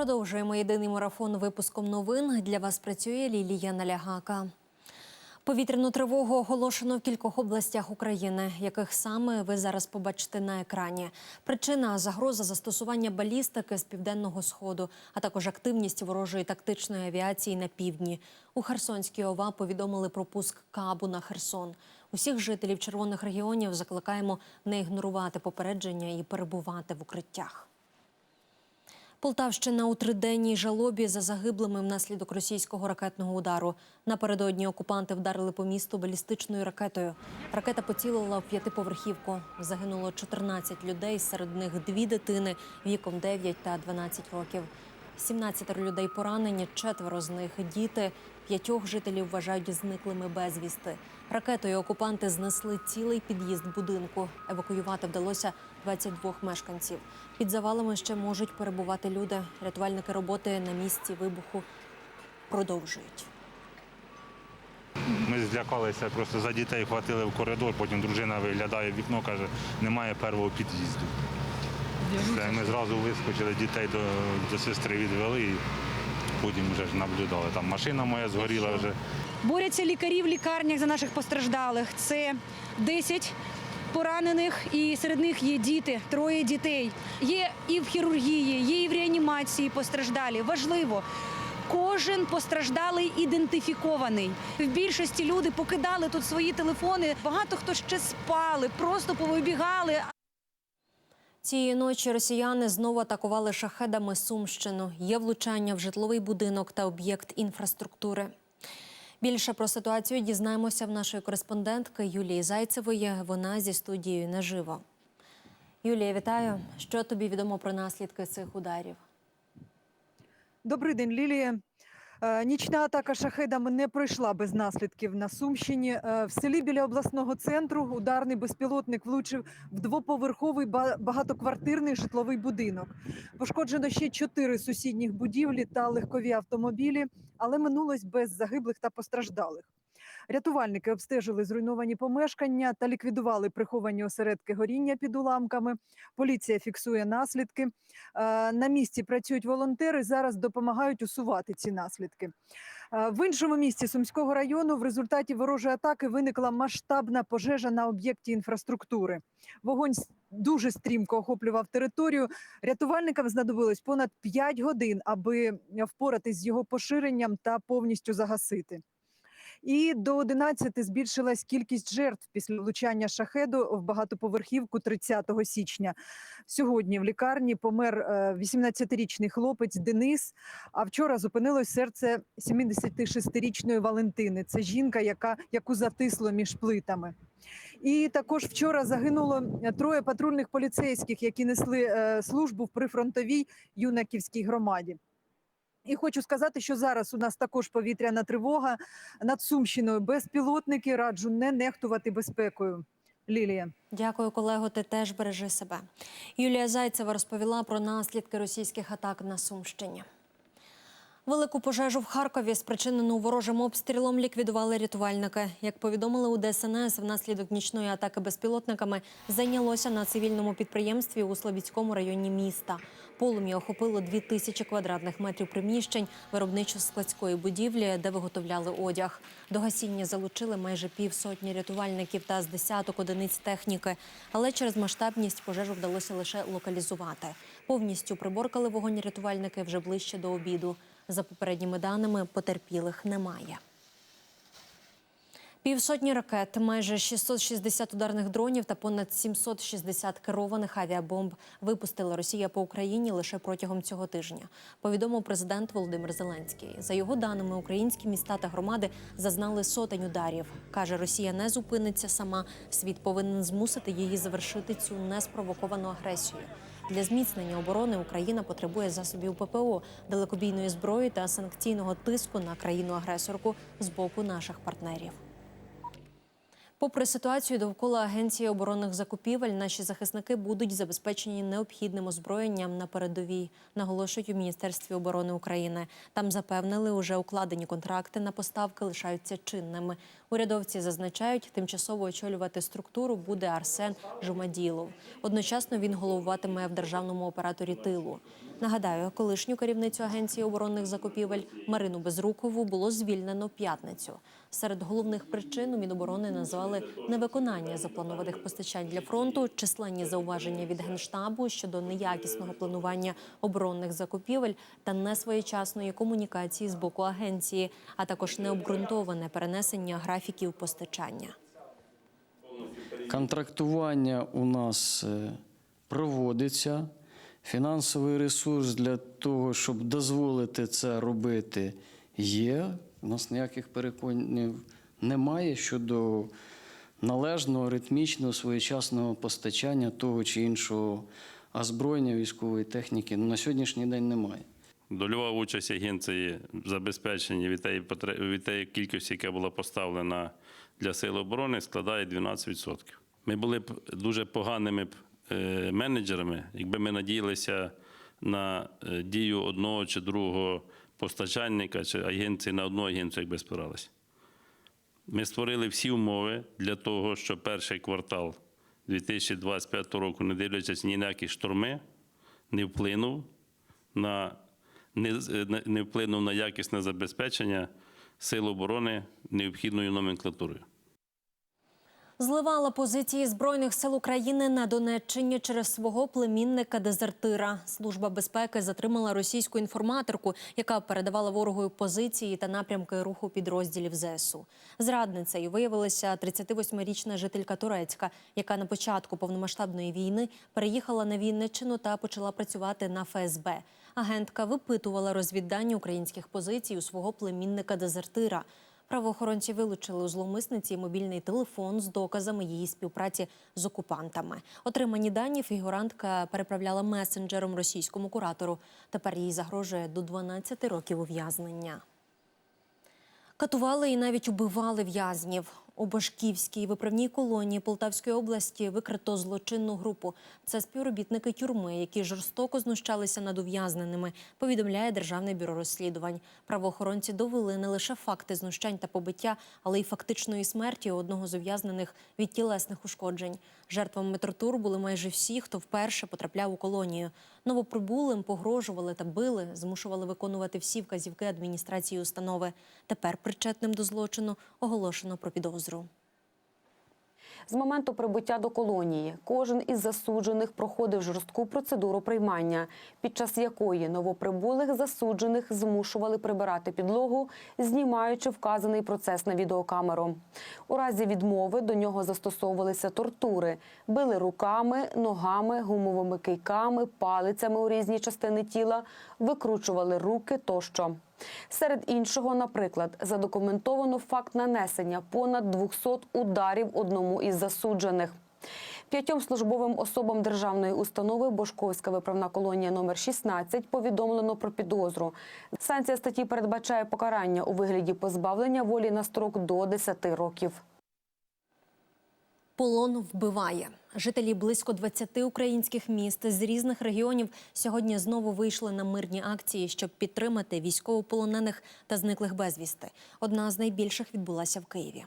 Продовжуємо єдиний марафон випуском новин. Для вас працює Лілія Налягака. Повітряну тривогу оголошено в кількох областях України, яких саме ви зараз побачите на екрані. Причина загроза застосування балістики з південного сходу, а також активність ворожої тактичної авіації на півдні. У Херсонській ОВА повідомили про пуск кабу на Херсон. Усіх жителів червоних регіонів закликаємо не ігнорувати попередження і перебувати в укриттях. Полтавщина у триденній жалобі за загиблими внаслідок російського ракетного удару. Напередодні окупанти вдарили по місту балістичною ракетою. Ракета поцілила в п'ятиповерхівку. Загинуло 14 людей, серед них дві дитини віком 9 та 12 років. 17 людей поранені, четверо з них діти. П'ятьох жителів вважають зниклими безвісти. Ракетою окупанти знесли цілий під'їзд будинку. Евакуювати вдалося 22 мешканців. Під завалами ще можуть перебувати люди. Рятувальники роботи на місці вибуху продовжують. Ми злякалися, просто за дітей хватили в коридор, потім дружина виглядає в вікно, каже, немає первого під'їзду. Ми зразу вискочили, дітей до, до сестри відвели і потім вже ж наблюдали. Там машина моя згоріла вже. Борються лікарі в лікарнях за наших постраждалих. Це 10 поранених, і серед них є діти, троє дітей. Є і в хірургії, є і в реанімації постраждалі. Важливо. Кожен постраждалий ідентифікований. В більшості люди покидали тут свої телефони. Багато хто ще спали, просто повибігали. Цієї ночі росіяни знову атакували шахедами Сумщину. Є влучання в житловий будинок та об'єкт інфраструктури. Більше про ситуацію дізнаємося в нашої кореспондентки Юлії Зайцевої. Вона зі студією наживо. Юлія, вітаю. Що тобі відомо про наслідки цих ударів? Добрий день, Лілія. Е, Нічна атака шахедами не пройшла без наслідків на Сумщині. Е, В селі біля обласного центру ударний безпілотник влучив в двоповерховий ба- багатоквартирний житловий будинок. Пошкоджено ще чотири сусідніх будівлі та легкові автомобілі, але минулось без загиблих та постраждалих. Рятувальники обстежили зруйновані помешкання та ліквідували приховані осередки горіння під уламками. Поліція фіксує наслідки. Е, На місці працюють волонтери. Зараз допомагають усувати ці наслідки. Е, В іншому місті Сумського району в результаті ворожої атаки виникла масштабна пожежа на об'єкті інфраструктури. Вогонь дуже стрімко охоплював територію. Рятувальникам знадобилось понад 5 годин, аби впоратись з його поширенням та повністю загасити. І до 11 збільшилась кількість жертв після влучання шахеду в багатоповерхівку 30 січня. Сьогодні в лікарні помер е, 18-річний хлопець Денис. А вчора зупинилось серце 76-річної Валентини. Це жінка, яка яку затисло між плитами. І також вчора загинуло троє патрульних поліцейських, які несли е, службу в прифронтовій юнаківській громаді. І хочу сказати, що зараз у нас також повітряна тривога над Сумщиною. Безпілотники раджу не нехтувати безпекою. Лілія. Дякую, колего. Ти теж бережи себе. Юлія Зайцева розповіла про наслідки російських атак на Сумщині. Велику пожежу в Харкові, спричинену ворожим обстрілом, ліквідували рятувальники. Як повідомили у ДСНС, внаслідок нічної атаки безпілотниками зайнялося на цивільному підприємстві у Слобідському районі міста. Полум'я охопило дві тисячі квадратних метрів приміщень виробничо-складської будівлі, де виготовляли одяг. До гасіння залучили майже півсотні рятувальників та з десяток одиниць техніки. Але через масштабність пожежу вдалося лише локалізувати. Повністю приборкали вогонь рятувальники вже ближче до обіду. За попередніми даними, потерпілих немає. Півсотні ракет, майже 660 ударних дронів та понад 760 керованих авіабомб випустила Росія по Україні лише протягом цього тижня. Повідомив президент Володимир Зеленський. За його даними, українські міста та громади зазнали сотень ударів. каже, Росія не зупиниться сама. Світ повинен змусити її завершити цю неспровоковану агресію. Для зміцнення оборони Україна потребує засобів ППО, далекобійної зброї та санкційного тиску на країну-агресорку з боку наших партнерів. Попри ситуацію довкола агенції оборонних закупівель, наші захисники будуть забезпечені необхідним озброєнням на передовій, наголошують у міністерстві оборони України. Там запевнили, уже укладені контракти на поставки лишаються чинними. Урядовці зазначають, тимчасово очолювати структуру буде Арсен Жумаділов. Одночасно він головуватиме в державному операторі тилу. Нагадаю, колишню керівницю агенції оборонних закупівель Марину Безрукову було звільнено п'ятницю. Серед головних причин у Міноборони назвали невиконання запланованих постачань для фронту, численні зауваження від генштабу щодо неякісного планування оборонних закупівель та несвоєчасної комунікації з боку агенції, а також необґрунтоване перенесення графіків постачання. Контрактування у нас е, проводиться. Фінансовий ресурс для того, щоб дозволити це робити, є. У нас ніяких переконів немає щодо належного, ритмічного, своєчасного постачання того чи іншого озброєння військової техніки. На сьогоднішній день немає. Дольова участь агенції в забезпеченні від тієї, від тієї кількості, яка була поставлена для Сил оборони, складає 12%. Ми були б дуже поганими е, менеджерами, якби ми надіялися на е, дію одного чи другого постачальника чи агенції на одну агенцію, якби спиралися. Ми створили всі умови для того, щоб перший квартал 2025 року, не дивлячись ні на які шторми, не вплинув на не, не- не вплинув на якісне забезпечення сил оборони необхідною номенклатурою. Зливала позиції збройних сил України на Донеччині через свого племінника-дезертира. Служба безпеки затримала російську інформаторку, яка передавала ворогу позиції та напрямки руху підрозділів ЗСУ. Зрадницею виявилася 38-річна жителька Турецька, яка на початку повномасштабної війни переїхала на Вінниччину та почала працювати на ФСБ. Агентка випитувала розвіддані українських позицій у свого племінника-дезертира. Правоохоронці вилучили у зловмисниці мобільний телефон з доказами її співпраці з окупантами. Отримані дані фігурантка переправляла месенджером російському куратору. Тепер їй загрожує до 12 років ув'язнення. Катували і навіть убивали в'язнів. У Башківській виправній колонії Полтавської області викрито злочинну групу. Це співробітники тюрми, які жорстоко знущалися над ув'язненими, повідомляє Державне бюро розслідувань. Правоохоронці довели не лише факти знущань та побиття, але й фактичної смерті одного з ув'язнених від тілесних ушкоджень. Жертвами тортур були майже всі, хто вперше потрапляв у колонію. Новоприбулим погрожували та били, змушували виконувати всі вказівки адміністрації установи. Тепер причетним до злочину оголошено про підозру. З моменту прибуття до колонії кожен із засуджених проходив жорстку процедуру приймання, під час якої новоприбулих засуджених змушували прибирати підлогу, знімаючи вказаний процес на відеокамеру. У разі відмови до нього застосовувалися тортури, били руками, ногами, гумовими кийками, палицями у різні частини тіла, викручували руки тощо. Серед іншого, наприклад, задокументовано факт нанесення понад 200 ударів одному із засуджених. П'ятьом службовим особам державної установи Бошковська виправна колонія номер 16 повідомлено про підозру. Санкція статті передбачає покарання у вигляді позбавлення волі на строк до 10 років. Полон вбиває. Жителі близько 20 українських міст з різних регіонів сьогодні знову вийшли на мирні акції, щоб підтримати військовополонених та зниклих безвісти. Одна з найбільших відбулася в Києві.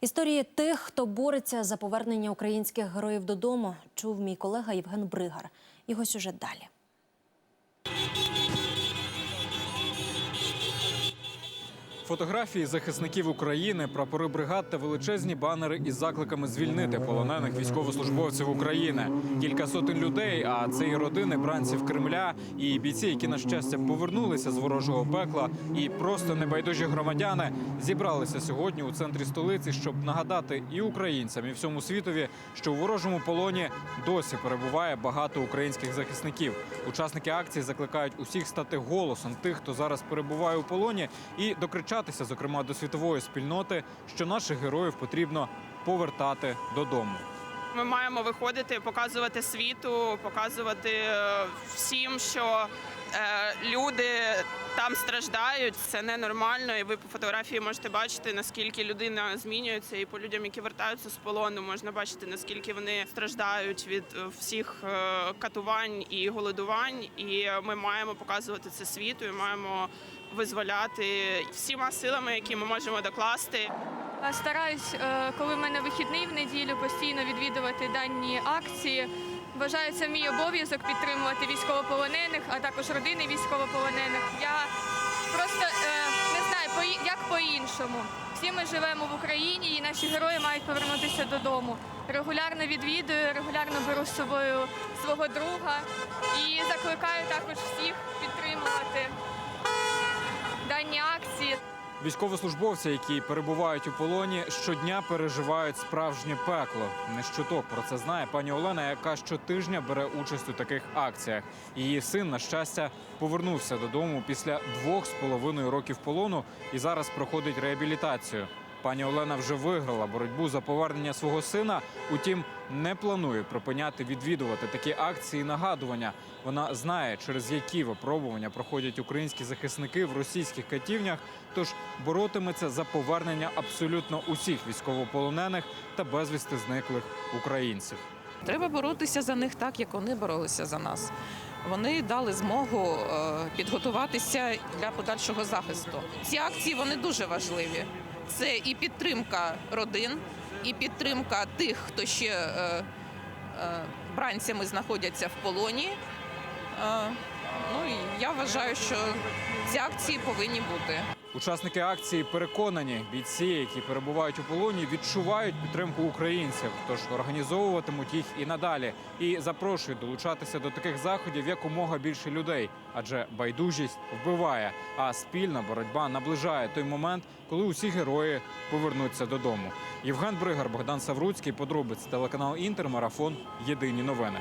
Історії тих, хто бореться за повернення українських героїв додому, чув мій колега Євген Бригар. Його сюжет далі. Фотографії захисників України, прапори бригад та величезні банери із закликами звільнити полонених військовослужбовців України. Кілька сотень людей, а це і родини бранців Кремля, і бійці, які на щастя повернулися з ворожого пекла, і просто небайдужі громадяни зібралися сьогодні у центрі столиці, щоб нагадати і українцям, і всьому світові, що у ворожому полоні досі перебуває багато українських захисників. Учасники акції закликають усіх стати голосом тих, хто зараз перебуває у полоні, і докричатися, зокрема до світової спільноти, що наших героїв потрібно повертати додому. Ми маємо виходити, показувати світу, показувати е, всім, що е, люди там страждають. Це ненормально. І ви по фотографії можете бачити, наскільки людина змінюється, і по людям, які вертаються з полону, можна бачити, наскільки вони страждають від е, всіх катувань і голодувань. І ми маємо показувати це світу, і маємо визволяти всіма силами, які ми можемо докласти. Стараюсь, е, коли в мене вихідний в неділю, постійно відвідувати дані акції. Вважаю це мій обов'язок підтримувати військовополонених, а також родини військовополонених. Я просто е, не знаю, як по-іншому. Всі ми живемо в Україні, і наші герої мають повернутися додому. Регулярно відвідую, регулярно беру з собою свого друга і закликаю також всіх підтримувати дані акції. Військовослужбовці, які перебувають у полоні, щодня переживають справжнє пекло. Не щуток про це знає пані Олена, яка щотижня бере участь у таких акціях. Її син, на щастя, повернувся додому після двох з половиною років полону і зараз проходить реабілітацію. Пані Олена вже виграла боротьбу за повернення свого сина. Утім, не планує припиняти відвідувати такі акції і нагадування. Вона знає, через які випробування проходять українські захисники в російських катівнях. Тож боротиметься за повернення абсолютно усіх військовополонених та безвісти зниклих українців. Треба боротися за них так, як вони боролися за нас. Вони дали змогу е, підготуватися для подальшого захисту. Ці акції вони дуже важливі. Це і підтримка родин, і підтримка тих, хто ще е, е, бранцями знаходяться в полоні. Е, ну і я вважаю, що ці акції повинні бути. Учасники акції переконані, бійці, які перебувають у полоні, відчувають підтримку українців, тож організовуватимуть їх і надалі. І запрошують долучатися до таких заходів якомога більше людей, адже байдужість вбиває, а спільна боротьба наближає той момент, коли усі герої повернуться додому. Євген Бригар, Богдан Савруцький, подробиць телеканал Інтер, марафон. Єдині новини.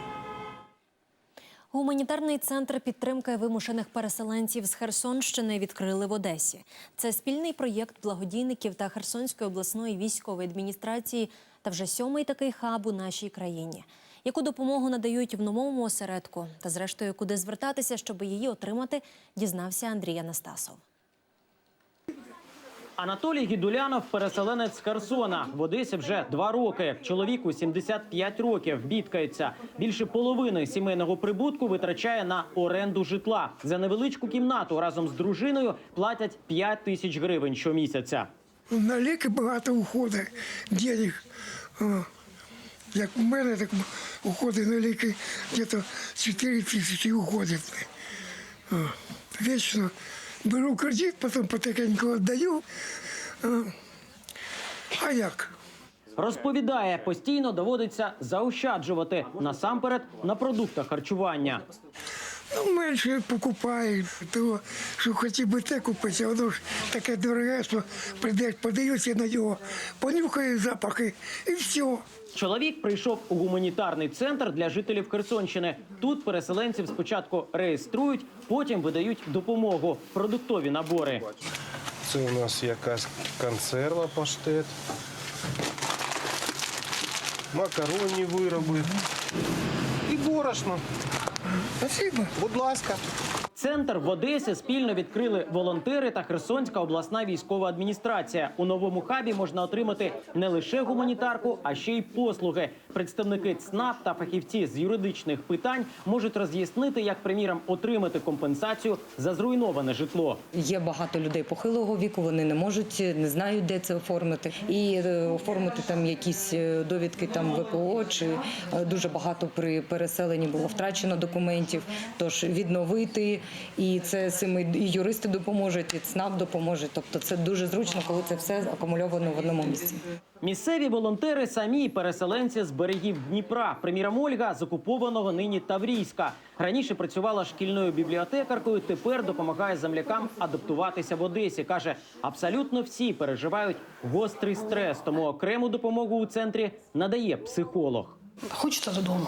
Гуманітарний центр підтримки вимушених переселенців з Херсонщини відкрили в Одесі. Це спільний проєкт благодійників та Херсонської обласної військової адміністрації та вже сьомий такий хаб у нашій країні. Яку допомогу надають в новому осередку та, зрештою, куди звертатися, щоб її отримати, дізнався Андрій Анастасов. Анатолій Гідулянов – переселенець з Херсона. В Одесі вже два роки. Чоловіку 75 років. Бідкається. Більше половини сімейного прибутку витрачає на оренду житла. За невеличку кімнату разом з дружиною платять 5 тисяч гривень щомісяця. На ліки багато уходить денег. Як у мене, так уходить на ліки десь 4 тисячі уходить. Вічно беру кредит, потім потихеньку віддаю. А як? Розповідає, постійно доводиться заощаджувати насамперед на продуктах харчування. Ну, менше покупаю, того, що хотів би те купити, а воно ж таке дороге, що прийдеш, подивишся на нього, понюхає запахи і все. Чоловік прийшов у гуманітарний центр для жителів Херсонщини. Тут переселенців спочатку реєструють, потім видають допомогу, продуктові набори. Це у нас якась консерва паштет, макаронні вироби і борошно. Спасибо. Будь ласка. Центр в Одесі спільно відкрили волонтери та Херсонська обласна військова адміністрація. У новому хабі можна отримати не лише гуманітарку, а ще й послуги. Представники ЦНАП та фахівці з юридичних питань можуть роз'яснити, як приміром отримати компенсацію за зруйноване житло. Є багато людей похилого віку, вони не можуть, не знають, де це оформити. І е, оформити там якісь е, довідки там ВПО, чи е, дуже багато при переселенні було втрачено документів. Тож відновити, і це цим і юристи допоможуть, і ЦНАП допоможе. Тобто це дуже зручно, коли це все акумульовано в одному місці. Місцеві волонтери самі переселенці з берегів Дніпра. Приміром, Ольга з окупованого нині Таврійська. Раніше працювала шкільною бібліотекаркою. Тепер допомагає землякам адаптуватися в Одесі. каже, абсолютно всі переживають гострий стрес, тому окрему допомогу у центрі надає психолог. Хочеться додому.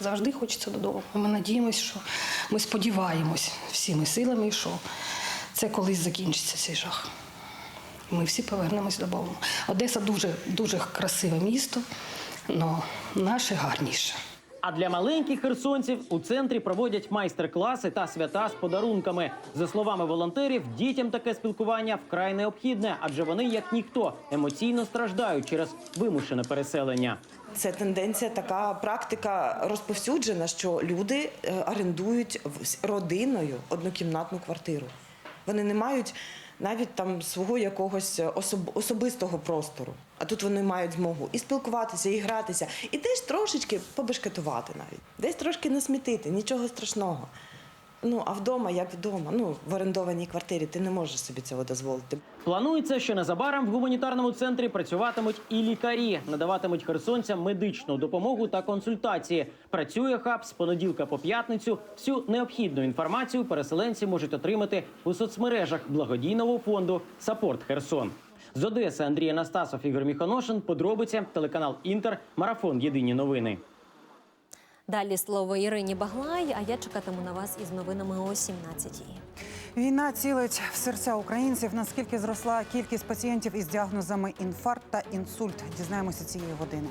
Завжди хочеться додому. Ми надіємося, що ми сподіваємось всіми силами, що це колись закінчиться цей жах. Ми всі повернемось додому. Одеса дуже дуже красиве місто, але наше гарніше. А для маленьких херсонців у центрі проводять майстер-класи та свята з подарунками. За словами волонтерів, дітям таке спілкування вкрай необхідне, адже вони, як ніхто, емоційно страждають через вимушене переселення. Це тенденція, така практика розповсюджена, що люди е, орендують родиною однокімнатну квартиру. Вони не мають навіть там свого якогось особ- особистого простору. А тут вони мають змогу і спілкуватися, і гратися, і десь трошечки побешкетувати навіть, десь трошки насмітити, нічого страшного. Ну а вдома, як вдома, ну в орендованій квартирі ти не можеш собі цього дозволити. Планується, що незабаром в гуманітарному центрі працюватимуть і лікарі, надаватимуть херсонцям медичну допомогу та консультації. Працює хаб з понеділка по п'ятницю. Всю необхідну інформацію переселенці можуть отримати у соцмережах благодійного фонду Сапорт Херсон. З Одеси Андрій Анастасов, Ігор Міхоношин. Подробиці телеканал Інтер. Марафон. Єдині новини. Далі слово Ірині Баглай, а я чекатиму на вас із новинами о 17-й. Війна цілить в серця українців. Наскільки зросла кількість пацієнтів із діагнозами інфаркт та інсульт? Дізнаємося цієї години.